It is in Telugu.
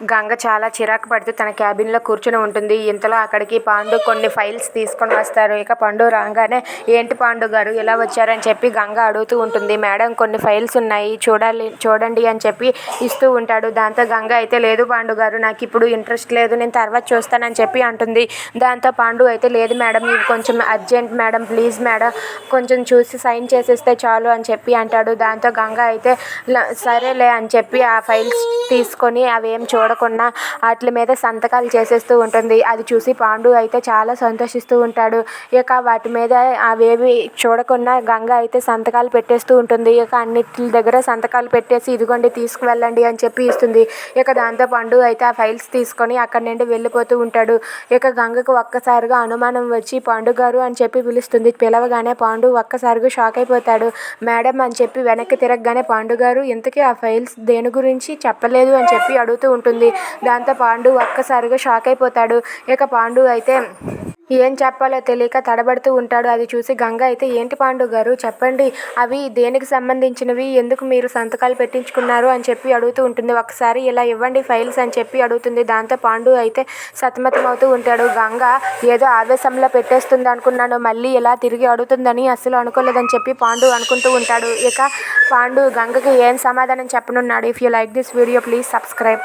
గంగ చాలా చిరాకు పడుతూ తన క్యాబిన్లో కూర్చుని ఉంటుంది. ఇంతలో అక్కడికి పాండు కొన్ని ఫైల్స్ తీసుకొని వస్తారు. ఇక పండు రాగానే ఏంటి పాండు గారు ఇలా వచ్చారని చెప్పి గంగ అడుగుతూ ఉంటుంది. మేడం కొన్ని ఫైల్స్ ఉన్నాయి. చూడాలి చూడండి అని చెప్పి ఇస్తూ ఉంటాడు. దాంతో గంగ అయితే లేదు పాండు గారు నాకు ఇప్పుడు ఇంట్రెస్ట్ లేదు. నేను తర్వాత చూస్తానని చెప్పి అంటుంది. దాంతో పాండు అయితే లేదు మేడం ఇవి కొంచెం అర్జెంట్ మేడం ప్లీజ్ మేడం కొంచెం చూసి సైన్ చేసేస్తే చాలు అని చెప్పి అంటాడు. దాంతో గంగ అయితే సరేలే అని చెప్పి ఆ ఫైల్స్ తీసుకొని అవేం చూడకుండా వాటి మీద సంతకాలు చేసేస్తూ ఉంటుంది. అది చూసి పాండు అయితే చాలా సంతోషిస్తూ ఉంటాడు. ఇక వాటి మీద అవేవి చూడకుండా గంగ అయితే సంతకాలు పెట్టేస్తూ ఉంటుంది. ఇక అన్నిటి దగ్గర సంతకాలు పెట్టేసి ఇదిగోండి తీసుకువెళ్ళండి అని చెప్పి ఇస్తుంది. ఇక దాంతో పండు అయితే ఆ ఫైల్స్ తీసుకొని అక్కడి నుండి వెళ్ళిపోతూ ఉంటాడు. ఇక గంగకు ఒక్కసారిగా అనుమానం వచ్చి పాండు గారు అని చెప్పి పిలుస్తుంది. పిలవగానే పాండు ఒక్కసారిగా షాక్ అయిపోతాడు. మేడం అని చెప్పి వెనక్కి తిరగగానే పాండు గారు ఇంతకీ ఆ ఫైల్స్ దేని గురించి చెప్పలేదు అని చెప్పి అడుగుతూ ఉంటుంది. దాంతో పాండు ఒక్కసారిగా షాక్ అయిపోతాడు. ఇక పాండు అయితే ఏం చెప్పాలో తెలియక తడబడుతూ ఉంటాడు. అది చూసి గంగ అయితే ఏంటి పాండు గారు చెప్పండి. అవి దేనికి సంబంధించినవి? ఎందుకు మీరు సంతకాలు పెట్టించుకున్నారు? అని చెప్పి అడుగుతూ ఉంటుంది. ఒకసారి ఇలా ఇవ్వండి ఫైల్స్ అని చెప్పి అడుగుతుంది. దాంతో పాండు అయితే సతమతమవుతూ ఉంటాడు. గంగ ఏదో ఆవేశంలో పెట్టేస్తుంది అనుకున్నాను. మళ్ళీ ఇలా తిరిగి అడుగుతుందని అస్సలు అనుకోలేదని చెప్పి పాండు అనుకుంటూ ఉంటాడు. ఇక పాండు గంగకి ఏం సమాధానం చెప్పనున్నాడు? If you like this video please subscribe